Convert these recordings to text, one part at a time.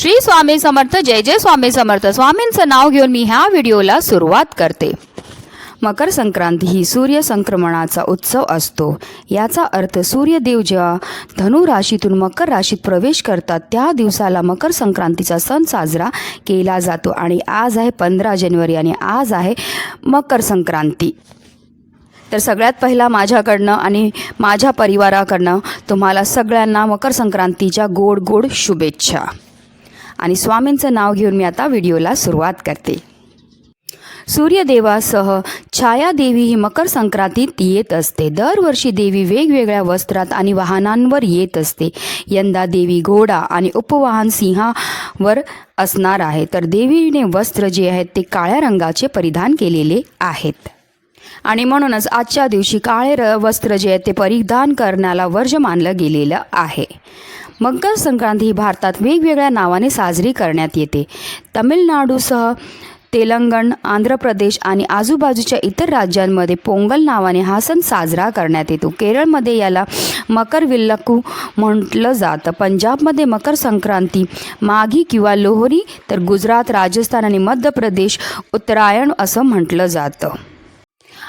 श्री स्वामी समर्थ जय जय स्वामी समर्थ. स्वामींचं नाव घेऊन मी ह्या व्हिडिओला सुरुवात करते. मकर संक्रांती ही सूर्य संक्रमणाचा उत्सव असतो. याचा अर्थ सूर्यदेव जेव्हा धनु राशीतून मकर राशीत प्रवेश करतात त्या दिवसाला मकर संक्रांतीचा सण साजरा केला जातो आणि आज आहे पंधरा जानेवारी आणि आज आहे मकर संक्रांती. तर सगळ्यात पहिला माझ्याकडनं आणि माझ्या परिवाराकडनं तुम्हाला सगळ्यांना मकर संक्रांतीच्या गोड गोड शुभेच्छा. आणि स्वामींचं नाव घेऊन मी आता व्हिडिओला सुरुवात करते. सूर्यदेवासह छायादेवी ही मकर संक्रांतीत येत असते. दरवर्षी देवी वेगवेगळ्या वस्त्रात आणि वाहनांवर येत असते. यंदा देवी घोडा आणि उपवाहन सिंहावर असणार आहे. तर देवीने वस्त्र जे आहेत ते काळ्या रंगाचे परिधान केलेले आहेत. आणि म्हणूनच आजच्या दिवशी काळे र वस्त्र जे आहे ते परिधान करण्याला वर्ज मानलं गेलेलं आहे. मकर संक्रांती ही भारतात वेगवेगळ्या नावाने साजरी करण्यात येते. तमिळनाडूसह तेलंगण आंध्र प्रदेश आणि आजूबाजूच्या इतर राज्यांमध्ये पोंगल नावाने हा सण साजरा करण्यात येतो. केरळमध्ये याला मकर विल्लकू म्हटलं जातं. पंजाबमध्ये मकर संक्रांती माघी किंवा लोहरी तर गुजरात राजस्थान आणि मध्य प्रदेश उत्तरायण असं म्हटलं जातं.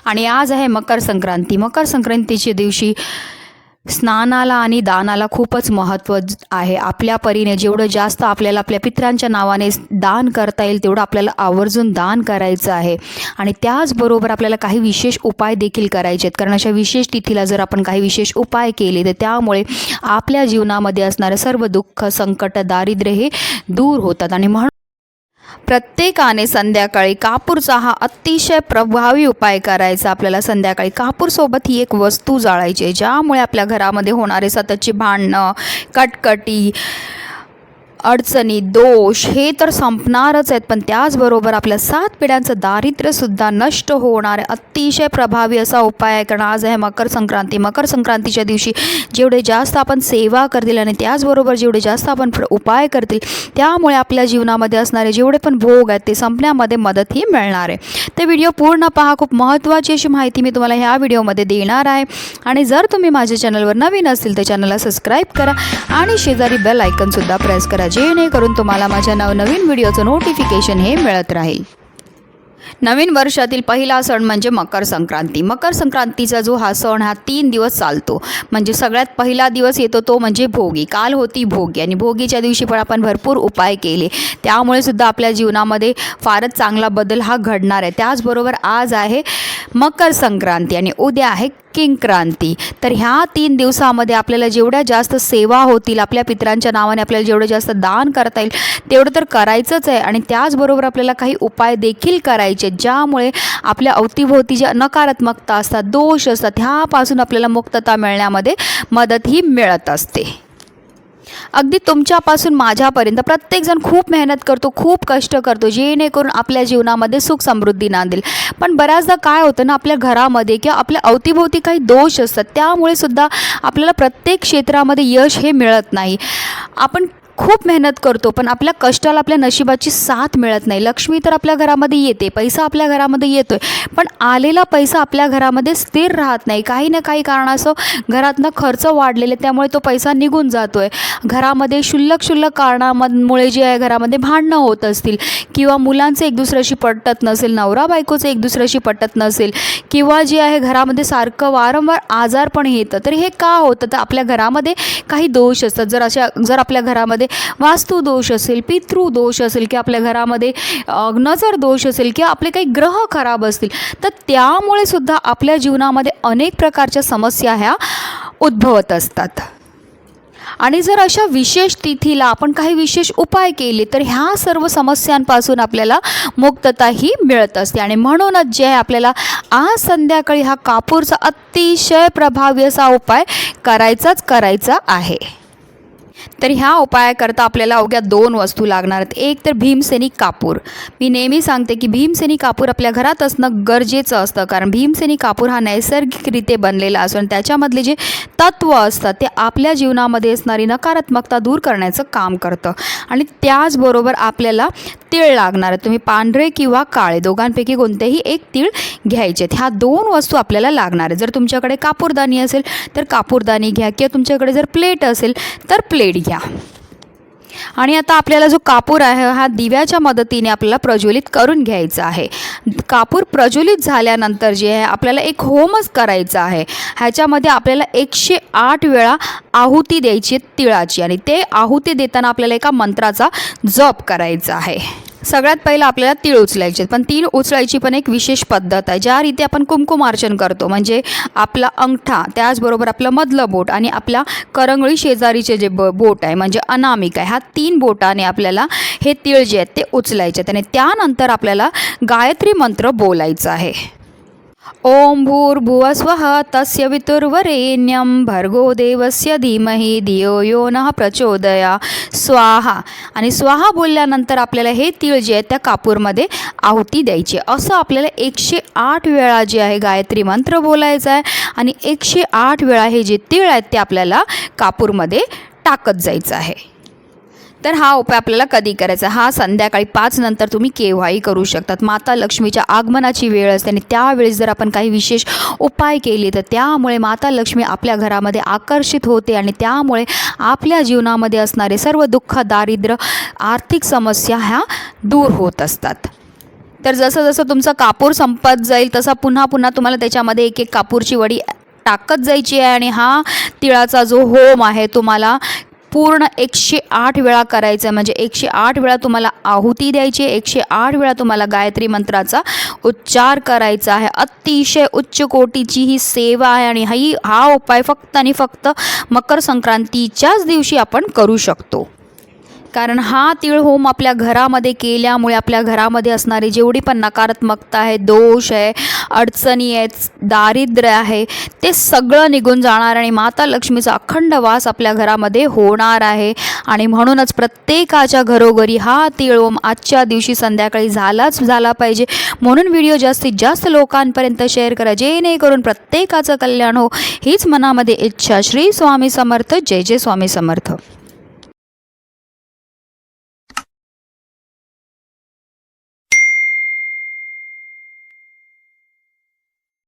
आणि आज आहे मकर संक्रांती. मकर संक्रांतीच्या दिवशी स्नानाला आणि दानाला खूपच महत्त्व आहे. आपल्या परीने जेवढं जास्त आपल्याला आपल्या पित्रांच्या नावाने दान करता येईल तेवढं आपल्याला आवर्जून दान करायचं आहे. आणि त्याचबरोबर आपल्याला काही विशेष उपाय देखील करायचे आहेत. कारण अशा विशेष तिथीला जर आपण काही विशेष उपाय केले तर त्यामुळे आपल्या जीवनामध्ये असणारं सर्व दुःख संकट दारिद्र्य हे दूर होतात. आणि म्हणून प्रत्येकाने संध्याकाळी कापूरचा हा अतिशय प्रभावी उपाय करायचा. आपल्याला संध्याकाळी कापूरसोबत ही एक वस्तू जाळायची ज्यामुळे आपल्या घरामध्ये होणारे सततची भांडणं कटकटी अडचणी दोष हे तर संपणारच आहेत. पण त्याचबरोबर आपल्या सात पिढ्यांचं दारिद्र्यसुद्धा नष्ट होणार अतिशय प्रभावी असा उपाय आहे कारण आज आहे मकर संक्रांती. मकर संक्रांतीच्या दिवशी जेवढे जास्त आपण सेवा करतील आणि त्याचबरोबर जेवढे जास्त आपण उपाय करतील त्यामुळे आपल्या जीवनामध्ये असणारे जेवढे पण भोग आहेत ते संपण्यामध्ये मदतही मिळणार आहे. ते व्हिडिओ पूर्ण पहा. खूप महत्त्वाची अशी माहिती मी तुम्हाला ह्या व्हिडिओमध्ये देणार आहे. आणि जर तुम्ही माझ्या चॅनलवर नवीन असतील तर चॅनलला सबस्क्राईब करा आणि शेजारी बेल आयकनसुद्धा प्रेस करा. जेणेकरून तुम्हाला माझ्या नवनवीन व्हिडिओचं नोटिफिकेशन हे मिळत राहील. नवीन वर्षातील पहिला सण म्हणजे मकर संक्रांती. मकर संक्रांतीचा जो हा सण हा तीन दिवस चालतो. म्हणजे सगळ्यात पहिला दिवस येतो तो म्हणजे भोगी. काल होती भोगी आणि भोगीच्या दिवशी पण आपण भरपूर उपाय केले. त्यामुळे सुद्धा आपल्या जीवनामध्ये फारच चांगला बदल हा घडणार आहे. त्याचबरोबर आज आहे मकर संक्रांती आणि उद्या आहे किंक्रांती तर ह्या तीन दिवसामध्ये आपल्याला जेवढ्या जास्त सेवा होतील आपल्या पित्रांच्या नावाने आपल्याला जेवढं जास्त दान करता येईल तेवढं तर करायचंच आहे. आणि त्याचबरोबर आपल्याला काही उपाय देखील करायचे ज्यामुळे आपल्या अवतीभोवती ज्या नकारात्मकता असतात दोष असतात ह्यापासून आपल्याला मुक्तता मिळण्यामध्ये मदत ही मिळत असते. अगदी तुमच्यापासून माझ्यापर्यंत प्रत्येकजण खूप मेहनत करतो खूप कष्ट करतो जेणेकरून आपल्या जीवनामध्ये सुख समृद्धी नांदेल. पण बऱ्याचदा काय होतं ना आपल्या घरामध्ये किंवा आपल्या अवतीभोवती काही दोष असतात त्यामुळे सुद्धा आपल्याला प्रत्येक क्षेत्रामध्ये यश हे मिळत नाही. आपण खूप मेहनत करतो पण आपल्या कष्टाला आपल्या नशिबाची साथ मिळत नाही. लक्ष्मी तर आपल्या घरामध्ये येते पैसा आपल्या घरामध्ये येतोय पण आलेला पैसा आपल्या घरामध्ये स्थिर राहत नाही. काही ना काही कारणास्तव घरातनं खर्च वाढलेले त्यामुळे तो पैसा निघून जातोय. घरामध्ये क्षुल्लक शुल्लक कारणामुळे जे आहे घरामध्ये भांडणं होत असतील किंवा मुलांचं एक दुसऱ्याशी पटत नसेल नवरा बायकोचं एक दुसऱ्याशी पटत नसेल किंवा जे आहे घरामध्ये सारखं वारंवार आजार पण येतं तर हे का होतं? तर आपल्या घरामध्ये काही दोष असतात. जर अशा जर आपल्या घरामध्ये वास्तू दोष असेल पितृ दोष असेल की आपल्या घरामध्ये नजर दोष असेल किंवा आपले काही ग्रह खराब असतील तर त्यामुळे सुद्धा आपल्या जीवनामध्ये अनेक प्रकारच्या समस्या ह्या उद्भवत असतात. आणि जर अशा विशेष तिथीला आपण काही विशेष उपाय केले तर ह्या सर्व समस्यांपासून आपल्याला मुक्तता ही मिळत असते. आणि म्हणूनच जे आहे आपल्याला आज संध्याकाळी हा कापूरचा अतिशय प्रभावी असा उपाय करायचाच करायचा आहे. तर ह्या उपायाकरता आपल्याला अवघ्या दोन वस्तू लागणार आहेत. एक तर भीमसेनी कापूर. मी नेहमी सांगते की भीमसेनी कापूर आपल्या घरात असणं गरजेचं असतं. कारण भीमसेनी कापूर हा नैसर्गिकरित्या बनलेला असतो आणि त्याच्यामधले जे तत्त्व असतात ते आपल्या जीवनामध्ये असणारी नकारात्मकता दूर करण्याचं काम करतं. आणि त्याचबरोबर आपल्याला तीळ लागणार आहेत तुम्ही पांढरे किंवा काळे दोघांपैकी कोणतेही एक तीळ घ्यायचे ह्या दोन वस्तू आपल्याला लागणार आहेत. जर तुमच्याकडे कापूरदानी असेल तर कापूरदानी घ्या. किंवा तुमच्याकडे जर प्लेट असेल तर प्लेट घ्या आणि आता आपल्याला जो कापूर आहे हा दिव्याच्या मदतीने आपल्याला प्रज्वलित करून घ्यायचा आहे. कापूर प्रज्वलित झाल्यानंतर जे आहे आपल्याला एक होमच करायचा आहे. ह्याच्यामध्ये आपल्याला एकशे आठ वेळा आहुती द्यायची तिळाची. आणि ते आहुती देताना आपल्याला एका मंत्राचा जप करायचा आहे. सगळ्यात पहिलं आपल्याला तीळ उचलायचे आहेत. पण तीळ उचलायची पण एक विशेष पद्धत आहे. ज्या रीती आपण कुंकुमार्चन करतो म्हणजे आपला अंगठा त्याचबरोबर आपलं मधलं बोट आणि आपल्या करंगळी शेजारीचे जे ब बोट आहे म्हणजे अनामिक आहे ह्या तीन बोटाने आपल्याला हे तीळ जे आहेत ते उचलायचे आहेत. आणि त्यानंतर आपल्याला गायत्री मंत्र बोलायचं आहे. ओम भूर्भुवस्वः तस्य वितुर्वरेण्यं भर्गो देवस्य धीमहि धियो यो नः प्रचोदया। स्वाहा। आणि स्वाहा बोलल्यानंतर आपल्याला हे तीळ जे आहे त्या कापूरमध्ये आहुती द्यायची असं आपल्याला एकशे आठ वेळा जे आहे गायत्री मंत्र बोलायचा आहे आणि एकशे आठ वेळा हे जे तीळ आहेत ते आपल्याला कापूरमध्ये टाकत जायचं आहे. तर हा उपाय आपल्याला कधी करायचा? हा संध्याकाळी पाच नंतर तुम्ही केव्हाही करू शकतात. माता लक्ष्मीच्या आगमनाची वेळ असते आणि त्यावेळेस जर आपण काही विशेष उपाय केले तर त्यामुळे माता लक्ष्मी आपल्या घरामध्ये आकर्षित होते आणि त्यामुळे आपल्या जीवनामध्ये असणारे सर्व दुःख दारिद्र्य आर्थिक समस्या ह्या दूर होत असतात. तर जसं जसं तुमचा कापूर संपत जाईल तसा पुन्हा पुन्हा तुम्हाला त्याच्यामध्ये एक एक कापूरची वडी टाकत जायची आहे आणि हा तिळाचा जो होम आहे तुम्हाला पूर्ण एकशे आठ वेळा करायचं आहे. म्हणजे एकशे आठ वेळा तुम्हाला आहुती द्यायची आहे. एकशे आठ वेळा तुम्हाला गायत्री मंत्राचा उच्चार करायचा आहे. अतिशय उच्च कोटीची ही सेवा आहे आणि ही हा उपाय फक्त आणि फक्त मकर संक्रांतीच्याच दिवशी आपण करू शकतो. कारण हा तीळ होम आपल्या घरामध्ये केल्यामुळे आपल्या घरामध्ये असणारी जेवढी पण नकारात्मकता आहे दोष आहे अडचणी आहेत दारिद्र्य आहे ते सगळं निघून जाणार आणि माता लक्ष्मीचा अखंड वास आपल्या घरामध्ये होणार आहे. आणि म्हणूनच प्रत्येकाच्या घरोघरी हा तीळ होम आजच्या दिवशी संध्याकाळी झालाच झाला पाहिजे. म्हणून व्हिडिओ जास्तीत जास्त लोकांपर्यंत शेअर करा. जेणेकरून प्रत्येकाचं कल्याण हो. हीच मनामध्ये इच्छा. श्री स्वामी समर्थ. जय जय स्वामी समर्थ.